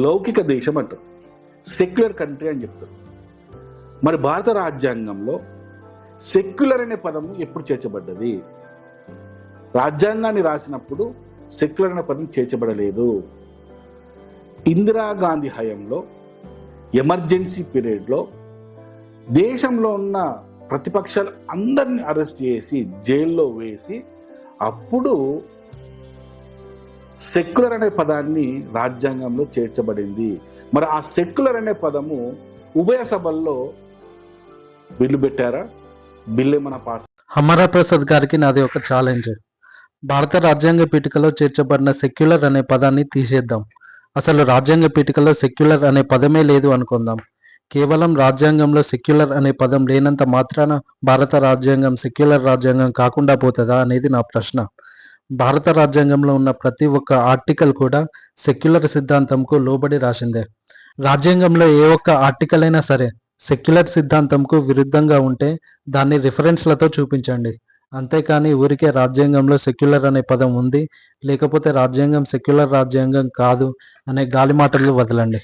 లౌకిక దేశం అంటారు. సెక్యులర్ కంట్రీ అని చెప్తారు. మరి భారత రాజ్యాంగంలో సెక్యులర్ అనే పదము ఎప్పుడు చేర్చబడ్డది? రాజ్యాంగాన్ని రాసినప్పుడు సెక్యులర్ అనే పదం చేర్చబడలేదు. ఇందిరాగాంధీ హయంలో ఎమర్జెన్సీ పీరియడ్లో దేశంలో ఉన్న ప్రతిపక్షాలు అందరిని అరెస్ట్ చేసి జైల్లో వేసి అప్పుడు సెక్యులర్ అనే పదాన్ని రాజ్యాంగంలో చేర్చబడింది. మరి ఆ సెక్యులర్ అనే పదము ఉభయ సభల్లో బిల్లు పెట్టారా? బిల్లు ఏమైనా పాస్ అమరా ప్రసాద్ గారికి నాది ఒక ఛాలెంజ్ భారత రాజ్యాంగ పీఠికలో చేర్చబడిన సెక్యులర్ అనే పదాన్ని తీసేద్దాం. అసలు రాజ్యాంగ పీఠికలో సెక్యులర్ అనే పదమే లేదు అనుకుందాం. కేవలం రాజ్యాంగంలో సెక్యులర్ అనే పదం లేనంత మాత్రాన భారత రాజ్యాంగం సెక్యులర్ రాజ్యాంగం కాకుండా పోతుందా అనేది నా ప్రశ్న. భారత రాజ్యాంగంలో ఉన్న ప్రతి ఒక్క ఆర్టికల్ కూడా సెక్యులర్ సిద్ధాంతంకు లోబడి రాసిందే. రాజ్యాంగంలో ఏ ఒక్క ఆర్టికల్ అయినా సరే సెక్యులర్ సిద్ధాంతంకు విరుద్ధంగా ఉంటే దాన్ని రిఫరెన్స్లతో చూపించండి. అంతేకాని ఊరికే రాజ్యాంగంలో సెక్యులర్ అనే పదం ఉంది లేకపోతే రాజ్యాంగం సెక్యులర్ రాజ్యాంగం కాదు అనే గాలి మాటలు వదలండి.